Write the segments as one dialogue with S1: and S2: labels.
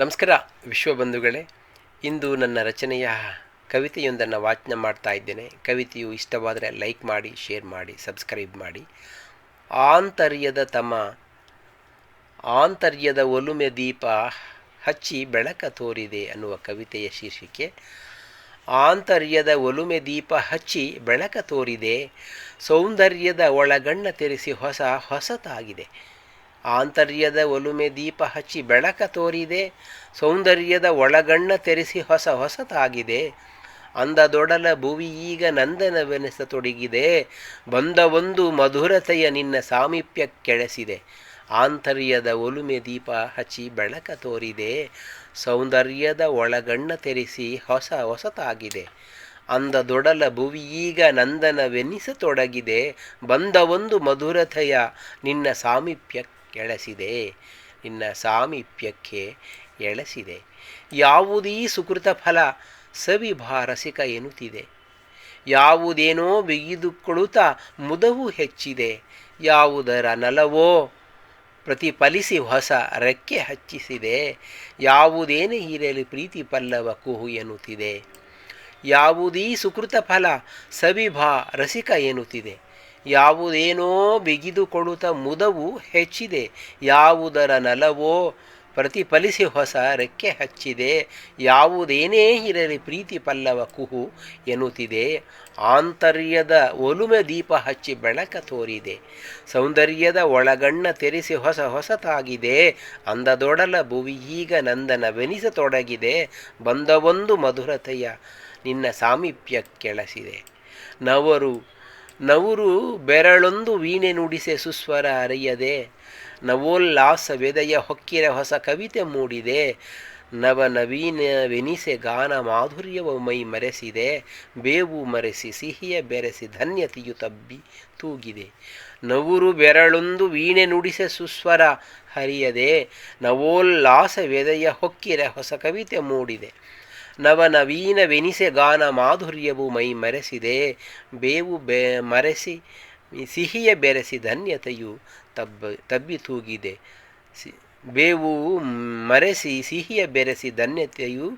S1: ನಮಸ್ಕಾರ ವಿಶ್ವಬಂಧುಗಳೇ ಇಂದು ನನ್ನ ರಚನೆಯ ಕವಿತೆಯೊಂದನ್ನು ವಾಚನ ಮಾಡ್ತಾ ಇದ್ದೇನೆ. ಕವಿತೆಯು ಇಷ್ಟವಾದರೆ ಲೈಕ್ ಮಾಡಿ, ಶೇರ್ ಮಾಡಿ, ಸಬ್ಸ್ಕ್ರೈಬ್ ಮಾಡಿ. ಆಂತರ್ಯದ ತಮ, ಆಂತರ್ಯದ ಒಲುಮೆ ದೀಪ ಹಚ್ಚಿ ಬೆಳಕ ತೋರಿದೆ ಅನ್ನುವ ಕವಿತೆಯ ಶೀರ್ಷಿಕೆ. ಆಂತರ್ಯದ ಒಲುಮೆ ದೀಪ ಹಚ್ಚಿ ಬೆಳಕ ತೋರಿದೆ. ಸೌಂದರ್ಯದ ಒಳಗಣ್ಣ ತೆರೆಸಿ ಹೊಸ ಹೊಸತಾಗಿದೆ. ಆಂತರ್ಯದ ಒಲುಮೆ ದೀಪ ಹಚ್ಚಿ ಬೆಳಕ ತೋರಿದೆ, ಸೌಂದರ್ಯದ ಒಳಗಣ್ಣ ತೆರೆಸಿ ಹೊಸ ಹೊಸತಾಗಿದೆ. ಅಂದದೊಡಲ ಭುವಿ ಈಗ ನಂದನವೆನಿಸತೊಡಗಿದೆ ಬಂದ ಒಂದು ಮಧುರತೆಯ ನಿನ್ನ ಸಾಮೀಪ್ಯ ಕೆಳಸಿದೆ. ಆಂತರ್ಯದ ಒಲುಮೆ ದೀಪ ಹಚ್ಚಿ ಬೆಳಕ ತೋರಿದೆ, ಸೌಂದರ್ಯದ ಒಳಗಣ್ಣ ತೆರೆಸಿ ಹೊಸ ಹೊಸತಾಗಿದೆ. ಅಂದ ದೊಡಲ ಭುವಿ ಈಗ ನಂದನವೆನಿಸತೊಡಗಿದೆ ಬಂದ ಒಂದು ಮಧುರತೆಯ ನಿನ್ನ ಸಾಮೀಪ್ಯ ಎಳೆಸಿದೆ ನಿನ್ನ ಸಾಮೀಪ್ಯಕ್ಕೆ ಎಳೆಸಿದೆ. ಯಾವುದೀ ಸುಕೃತ ಫಲ ಸವಿಭಾರಸಿಕ ಎನ್ನುತ್ತಿದೆ. ಯಾವುದೇನೋ ಬಿಗಿದುಕೊಳ್ಳುತ್ತಾ ಮುದವು ಹೆಚ್ಚಿದೆ. ಯಾವುದರ ನಲವೋ ಪ್ರತಿಫಲಿಸಿ ಹೊಸ ರೆಕ್ಕೆ ಹಚ್ಚಿಸಿದೆ. ಯಾವುದೇನೇ ಇರಲಿ ಪ್ರೀತಿ ಪಲ್ಲವ ಕುಹು ಎನ್ನುತ್ತಿದೆ. ಯಾವುದೀ ಸುಕೃತ ಫಲ ಸವಿಭಾ ರಸಿಕ ಎನ್ನುತ್ತಿದೆ. ಯಾವುದೇನೋ ಬಿಗಿದುಕೊಳ್ಳುತ್ತ ಮುದವು ಹೆಚ್ಚಿದೆ, ಯಾವುದರ ನಲವೋ ಪ್ರತಿಫಲಿಸಿ ಹೊಸ ರೆಕ್ಕೆ ಹಚ್ಚಿದೆ, ಯಾವುದೇನೇ ಇರಲಿ ಪ್ರೀತಿ ಪಲ್ಲವ ಕುಹು ಎನ್ನುತ್ತಿದೆ. ಆಂತರ್ಯದ ಒಲುಮೆ ದೀಪ ಹಚ್ಚಿ ಬೆಳಕ ತೋರಿದೆ, ಸೌಂದರ್ಯದ ಒಳಗಣ್ಣ ತೆರೆಸಿ ಹೊಸ ಹೊಸತಾಗಿದೆ. ಅಂದದೊಡಲ ಭುವಿ ಈಗ ನಂದನವೆನಿಸತೊಡಗಿದೆ, ಬಂದವೊಂದು ಮಧುರತೆಯ ನಿನ್ನ ಸಾಮೀಪ್ಯ ಕೆಳಸಿದೆ. ನವರು ನವರು ಬೆರಳೊಂದು ವೀಣೆ ನುಡಿಸೆ ಸುಸ್ವರ ಅರಿಯದೆ, ನವೋಲ್ಲಾಸ ವೆದೆಯ ಹೊಕ್ಕಿರ ಹೊಸ ಕವಿತೆ ಮೂಡಿದೆ, ನವ ನವೀನವೆನಿಸೆ ಗಾನ ಮಾಧುರ್ಯವ ಮೈ ಮರೆಸಿದೆ, ಬೇವು ಮರೆಸಿ ಸಿಹಿಯ ಬೆರೆಸಿ ಧನ್ಯತೆಯು ತಬ್ಬಿ ತೂಗಿದೆ. ನವರು ಬೆರಳೊಂದು ವೀಣೆ ನುಡಿಸೆ ಸುಸ್ವರ ಹರಿಯದೆ ನವೋಲ್ಲಾಸ ವೆದೆಯ ಹೊಕ್ಕಿರ ಹೊಸ ಕವಿತೆ ಮೂಡಿದೆ. ನವ ನವೀನವೆನಿಸೆ ಗಾನ ಮಾಧುರ್ಯವು ಮೈ ಮರೆಸಿದೆ. ಬೇವು ಬೆ ಮರೆಸಿ, ಸಿಹಿಯ ಬೆರೆಸಿ ಧನ್ಯತೆಯು ತಬ್ಬ, ತಬ್ಬಿ ತೂಗಿದೆ. ಬೇವು ಮರೆಸಿ, ಸಿಹಿಯ ಬೆರೆಸಿ ಧನ್ಯತೆಯು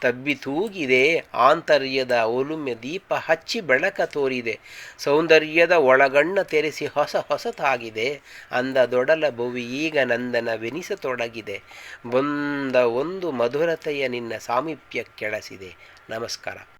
S1: ತಬ್ಬಿ ತೂಗಿದೆ, ಆಂತರ್ಯದ ಒಲುಮೆ ದೀಪ ಹಚ್ಚಿ ಬೆಳಕ ತೋರಿದೆ, ಸೌಂದರ್ಯದ ಒಳಗಣ್ಣ ತೆರೆಸಿ ಹೊಸ ಹೊಸತಾಗಿದೆ, ಅಂದ ದೊಡಲ ಭುವಿ ಈಗ ನಂದನವೆನಿಸತೊಡಗಿದೆ. ಬಂದ ಒಂದು ಮಧುರತೆಯ ನಿನ್ನ ಸಾಮೀಪ್ಯ ಕೆಳಸಿದೆ. ನಮಸ್ಕಾರ.